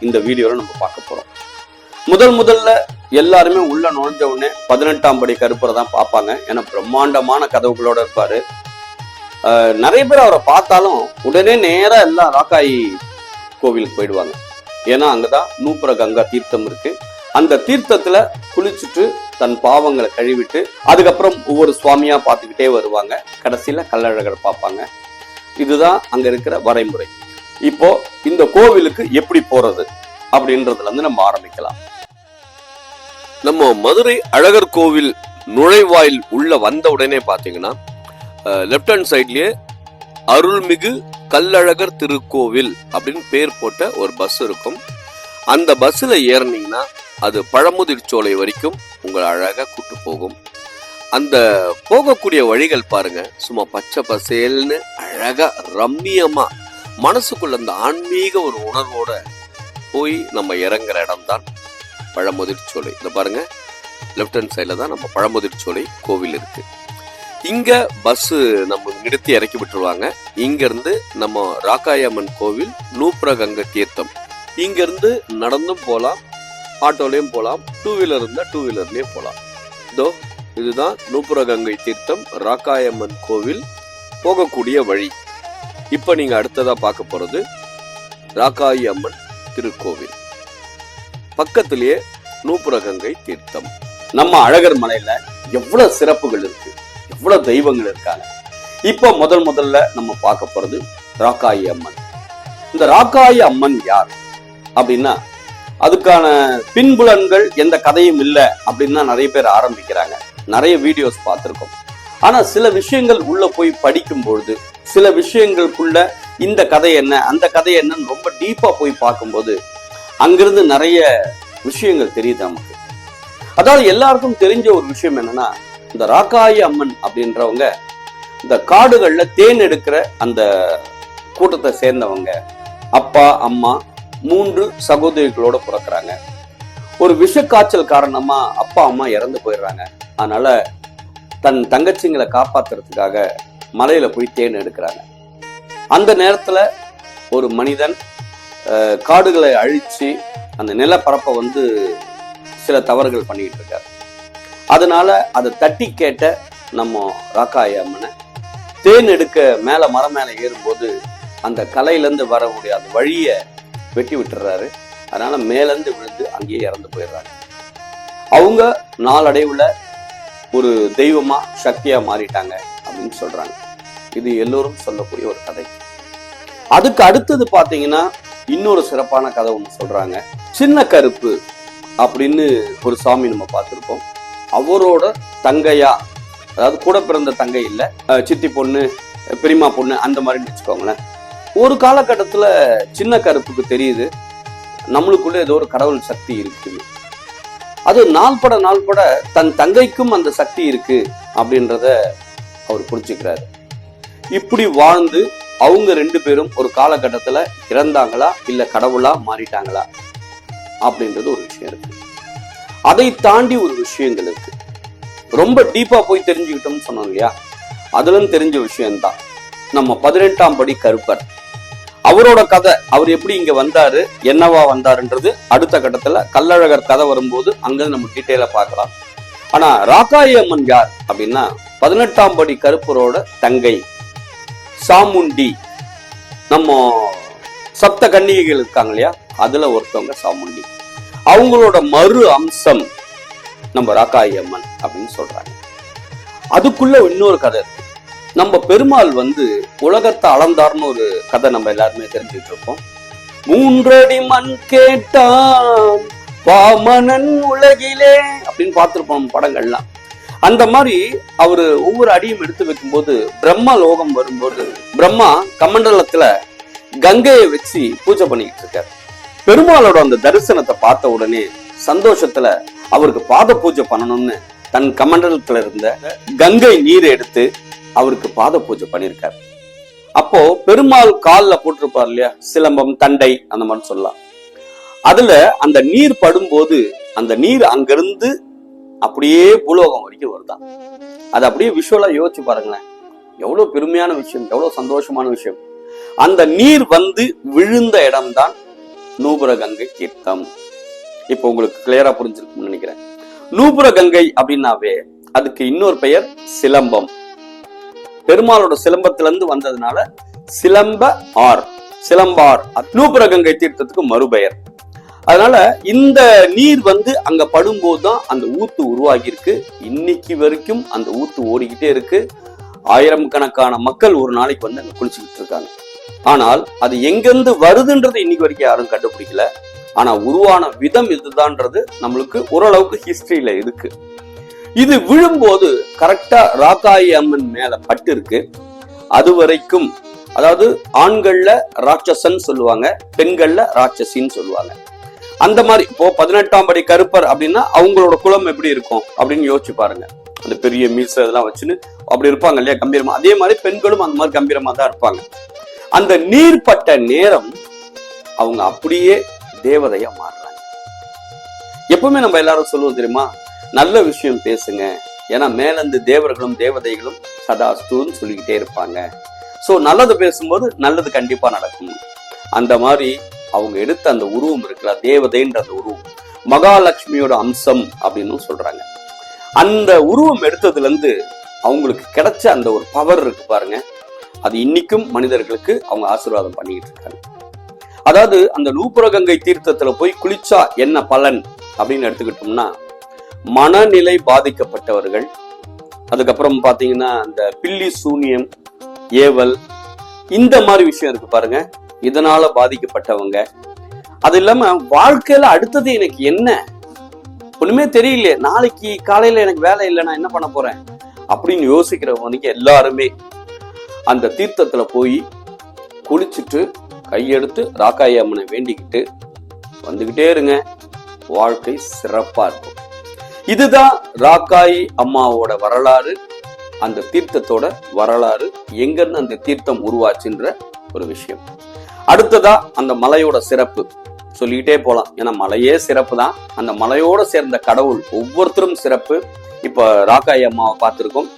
இந்த வீடியோவில் நம்ம பார்க்க போறோம். முதல் முதல்ல எல்லாருமே உள்ள நுழைஞ்ச உடனே பதினெட்டாம் படி கருப்பரை தான் பார்ப்பாங்க. ஏன்னா பிரம்மாண்டமான கதவுகளோட இருப்பாரு. ஆஹ் நிறைய பேர் அவரை பார்த்தாலும் உடனே நேரா எல்லாம் ராக்காயி கோவிலுக்கு போயிடுவாங்க. ஏன்னா அங்கதான் நூப்புர கங்கா தீர்த்தம் இருக்கு. அந்த தீர்த்தத்துல குளிச்சுட்டு தன் பாவங்களை கழுவிட்டு அதுக்கப்புறம் ஒவ்வொரு சுவாமியா பார்த்துக்கிட்டே வருவாங்க. கடைசியில கள்ளழகரை பார்ப்பாங்க. இதுதான் அங்க இருக்கிற வரைமுறை. இப்போ இந்த கோவிலுக்கு எப்படி போறது அப்படின்றதுல இருந்து நம்ம ஆரம்பிக்கலாம். நம்ம மதுரை அழகர் கோவில் நுழைவாயில் உள்ள வந்த உடனே பாத்தீங்கன்னா லெஃப்ட் ஹேண்ட் சைட்லயே அருள்மிகு கல்லழகர் திருக்கோவில் அப்படின்னு பேர் போட்ட ஒரு பஸ் இருக்கும். அந்த பஸ்ஸில் ஏறினீங்கன்னா அது பழமுதிர் சோலை வரைக்கும் உங்களை அழகா கூட்டு போகும். அந்த போகக்கூடிய வழிகள் பாருங்க. சும்மா பச்சை பசேல்னு அழகா ரம்மியமா மனசுக்குள்ள அந்த ஆன்மீக ஒரு உணர்வோட போய் நம்ம இறங்குற இடம்தான் பழமுதிர் சோலை. இந்த பாருங்க. லெஃப்ட் ஹேண்ட் சைடில் தான் நம்ம பழமுதிர் சோலை கோவில் இருக்கு. இங்க பஸ் நம்ம நிறுத்தி இறக்கி விட்டுருவாங்க. இங்க இருந்து நம்ம ராக்காயம்மன் கோவில் நூப்ரகங்க தீர்த்தம். இங்க இருந்து நடந்தும் போகலாம் ஆட்டோலையும் போகலாம் டூ வீலர் இருந்தால் டூ வீலர்லயும் போகலாம் இதோ இதுதான் நூப்புரகங்கை தீர்த்தம் ராக்காயம்மன் கோவில் போகக்கூடிய வழி. இப்போ நீங்க அடுத்ததா பார்க்க போறது ராக்காயி அம்மன் திருக்கோவில். பக்கத்திலேயே நூப்புரகங்கை தீர்த்தம். நம்ம அழகர் மலையில எவ்வளவு சிறப்புகள் இருக்கு எவ்வளவு தெய்வங்கள் இருக்காங்க. இப்போ முதல் முதல்ல நம்ம பார்க்க போறது ராக்காயி அம்மன். இந்த ராக்காயி அம்மன் யார் அப்படின்னா அதுக்கான பின்புலன்கள் எந்த கதையும் இல்லை அப்படின்னு தான் நிறைய பேர் ஆரம்பிக்கிறாங்க. நிறைய வீடியோஸ் பார்த்துருக்கோம். ஆனா சில விஷயங்கள் உள்ள போய் படிக்கும் பொழுது சில விஷயங்களுக்குள்ள இந்த கதை என்ன அந்த கதை என்னன்னு ரொம்ப டீப்பா போய் பார்க்கும்போது அங்கிருந்து நிறைய விஷயங்கள் தெரியுது நமக்கு. அதாவது எல்லாருக்கும் தெரிஞ்ச ஒரு விஷயம் என்னன்னா இந்த ராக்காயி அம்மன் அப்படின்றவங்க இந்த காடுகள்ல தேன் எடுக்கிற அந்த கூட்டத்தை சேர்ந்தவங்க அப்பா அம்மா மூன்று சகோதரிகளோட பிறக்கிறாங்க. ஒரு விஷக்காய்ச்சல் காரணமா அப்பா அம்மா இறந்து போயிடுறாங்க. அதனால தன் தங்கச்சிங்களை காப்பாத்துறதுக்காக மலையில போய் தேன் எடுக்கிறாங்க. அந்த நேரத்துல ஒரு மனிதன் அஹ், காடுகளை அழிச்சு அந்த நிலப்பரப்பை வந்து சில தவறுகள் பண்ணிட்டு இருக்காரு. அதனால அதை தட்டி கேட்ட நம்ம ராக்காய அம்மனை தேன் எடுக்க மேல மரம் மேல ஏறும்போது அந்த கலையிலேருந்து வரக்கூடிய அந்த வழியை வெட்டி விட்டுறாரு. அதனால மேலேருந்து விழுந்து அங்கேயே இறந்து போயிடுறாங்க அவங்க நாளடைவுல ஒரு தெய்வமா சக்தியா மாறிட்டாங்க. அப்படின்னு சொல்றாங்க. இது எல்லோரும் சொல்லக்கூடிய ஒரு கதை. அதுக்கு அடுத்தது பாத்தீங்கன்னா இன்னொரு சிறப்பான கதை ஒன்று சொல்றாங்க. சின்ன கருப்பு அப்படின்னு ஒரு சாமி நம்ம பார்த்துருப்போம். அவரோட தங்கையா அதாவது கூட பிறந்த தங்கை இல்லை சித்தி பொண்ணு பெரியமா பொண்ணு அந்த மாதிரி வச்சுக்கோங்களேன். ஒரு காலகட்டத்தில் சின்ன கருப்புக்கு தெரியுது நம்மளுக்குள்ள ஏதோ ஒரு கடவுள் சக்தி இருக்குது. அது நாள்பட நாள்பட தன் தங்கைக்கும் அந்த சக்தி இருக்கு அப்படின்றத அவர் புரிஞ்சுக்கிறாரு. இப்படி வாழ்ந்து அவங்க ரெண்டு பேரும் ஒரு காலகட்டத்துல இறந்தாங்களா இல்ல கடவுளா மாறிட்டாங்களா? அப்படின்றது ஒரு விஷயம் இருக்கு. அதை தாண்டி ஒரு விஷயங்கள் இருக்கு. ரொம்ப டீப்பா போய் தெரிஞ்சுக்கிட்டோம்னு சொன்னோம் இல்லையா? அதுலன்னு தெரிஞ்ச விஷயம்தான். நம்ம பதினெட்டாம் படி கருப்பர். அவரோட கதை அவர் எப்படி இங்க வந்தாரு என்னவா வந்தாருன்றது அடுத்த கட்டத்துல கள்ளழகர் கதை வரும்போது அங்க நம்ம டீட்டெயிலா பார்க்கலாம். ஆனா ராக்காயம்மன் யார் அப்படின்னா பதினெட்டாம் படி கருப்பரோட தங்கை. சாமுண்டி. நம்ம சப்த கன்னிகைகள் இருக்காங்க இல்லையா? அதுல ஒருத்தவங்க சாமுண்டி. அவங்களோட மறு அம்சம் நம்ம ராக்காயி அம்மன் அப்படின்னு சொல்றாங்க. அதுக்குள்ள இன்னொரு கதை இருக்கு. நம்ம பெருமாள் வந்து உலகத்தை அளந்தார்னு ஒரு கதை நம்ம எல்லாருமே தெரிஞ்சுட்டு இருப்போம் மூன்றடி மண் கேட்டான் பாமனன் உலகிலே அப்படின்னு பார்த்திருப்போம் படங்கள்லாம். அந்த மாதிரி அவரு ஒவ்வொரு அடியும் எடுத்து வைக்கும்போது பிரம்மா லோகம் வரும்போது பிரம்மா கமண்டலத்துல கங்கையை வச்சு பூஜை பண்ணிக்கிட்டு இருக்காரு. பெருமாளோட அந்த தரிசனத்தை பார்த்த உடனே சந்தோஷத்துல அவருக்கு பாத பூஜை பண்ணணும்னு தன் கமண்டலத்துல இருந்த கங்கை நீரை எடுத்து அவருக்கு பாத பூஜை பண்ணியிருக்காரு. அப்போ பெருமாள் கால்ல போட்டிருப்பார் இல்லையா? சிலம்பம் தண்டை அந்த மாதிரி சொல்லலாம். அதுல அந்த நீர் படும்போது அந்த நீர் அங்கிருந்து அப்படியே பூலோகம் வரைக்கும் வருதான் அது அப்படியே விஷுவலா யோசிச்சு பாருங்களேன். எவ்வளவு பெருமையான விஷயம் எவ்வளவு சந்தோஷமான விஷயம். அந்த நீர் வந்து விழுந்த இடம்தான் நூபுர கங்கை தீர்த்தம். இப்போ உங்களுக்கு கிளியரா புரிஞ்சிருக்கும்னு நினைக்கிறேன். நூபுர கங்கை அப்படின்னாவே அதுக்கு இன்னொரு பெயர் சிலம்பம். பெருமாளோட சிலம்பத்திலிருந்து வந்ததுனால சிலம்ப ஆர் சிலம்பார். நூபுர கங்கை தீர்த்தத்துக்கு மறுபெயர். அதனால இந்த நீர் வந்து அங்க படும்போது தான் அந்த ஊத்து உருவாகி இருக்கு இன்னைக்கு வரைக்கும் அந்த ஊத்து ஓடிக்கிட்டே இருக்கு. ஆயிரம் கணக்கான மக்கள் ஒரு நாளைக்கு வந்து அங்க குளிச்சுக்கிட்டு இருக்காங்க. ஆனால் அது எங்கிருந்து வருதுன்றது இன்னைக்கு வரைக்கும் யாரும் கண்டுபிடிக்கல. ஆனா உருவான விதம் இதுதான்றது நம்மளுக்கு ஓரளவுக்கு ஹிஸ்டரியில இருக்கு. இது விழும்போது கரெக்டா ராக்காயி அம்மன் மேல பட்டு இருக்கு. அது வரைக்கும் அதாவது ஆண்கள்ல ராட்சசன் சொல்லுவாங்க பெண்கள்ல ராட்சசின்னு சொல்லுவாங்க. அந்த மாதிரி இப்போ பதினெட்டாம் படி கருப்பர் அப்படின்னா அவங்களோட குலம் எப்படி இருக்கும் அப்படின்னு யோசிச்சு பாருங்க. அந்த பெரிய மீச இதெல்லாம் வச்சுன்னு அப்படி இருப்பாங்க இல்லையா கம்பீரமா. அதே மாதிரி பெண்களும் அந்த மாதிரி கம்பீரமா தான் இருப்பாங்க. அந்த நீர்பட்ட நேரம் அவங்க அப்படியே தேவதையா மாறுறாங்க. எப்பவுமே நம்ம எல்லாரும் சொல்லுவோம் தெரியுமா நல்ல விஷயம் பேசுங்க. ஏன்னா மேலந்து தேவர்களும் தேவதைகளும் சதாஸ்துன்னு சொல்லிக்கிட்டே இருப்பாங்க. சோ நல்லது பேசும்போது நல்லது கண்டிப்பா நடக்கும். அந்த மாதிரி அவங்க எடுத்த அந்த உருவம் இருக்குல்ல தேவதைன்ற அந்த உருவம். மகாலட்சுமியோட அம்சம் அப்படின்னு சொல்றாங்க. அந்த உருவம் எடுத்ததுல இருந்து அவங்களுக்கு கிடைச்ச அந்த ஒரு பவர் இருக்கு பாருங்க. அது இன்னைக்கும் மனிதர்களுக்கு அவங்க ஆசீர்வாதம் பண்ணிக்கிட்டு இருக்காங்க. அதாவது அந்த நூப்புரகங்கை தீர்த்தத்துல போய் குளிச்சா என்ன பலன் அப்படின்னு எடுத்துக்கிட்டோம்னா மனநிலை பாதிக்கப்பட்டவர்கள் அதுக்கப்புறம் பாத்தீங்கன்னா அந்த பில்லி சூனியம் ஏவல் இந்த மாதிரி விஷயம் இருக்கு பாருங்க. இதனால பாதிக்கப்பட்டவங்க. அது இல்லாம வாழ்க்கையில அடுத்தது எனக்கு என்ன? ஒண்ணுமே தெரியலையே. நாளைக்கு காலையில எனக்கு வேலை இல்லை நான் என்ன பண்ண போறேன்? அப்படின்னு யோசிக்கிறவனுக்கு எல்லாருமே அந்த தீர்த்தத்துல போய் குளிச்சுட்டு கையெடுத்து ராக்காயி அம்மனை வேண்டிக்கிட்டு வந்துகிட்டே இருங்க. வாழ்க்கை சிறப்பா இருக்கும். இதுதான் ராக்காயி அம்மாவோட வரலாறு அந்த தீர்த்தத்தோட வரலாறு எங்கிருந்து அந்த தீர்த்தம் உருவாச்சுன்ற ஒரு விஷயம். அடுத்ததா அந்த மலையோட சிறப்பு. சொல்லிக்கிட்டே போலாம். ஏன்னா மலையே சிறப்பு தான் அந்த மலையோட சேர்ந்த கடவுள் ஒவ்வொருத்தரும் சிறப்பு. இப்ப ராக்காய் அம்மாவை பார்த்திருக்கோம்.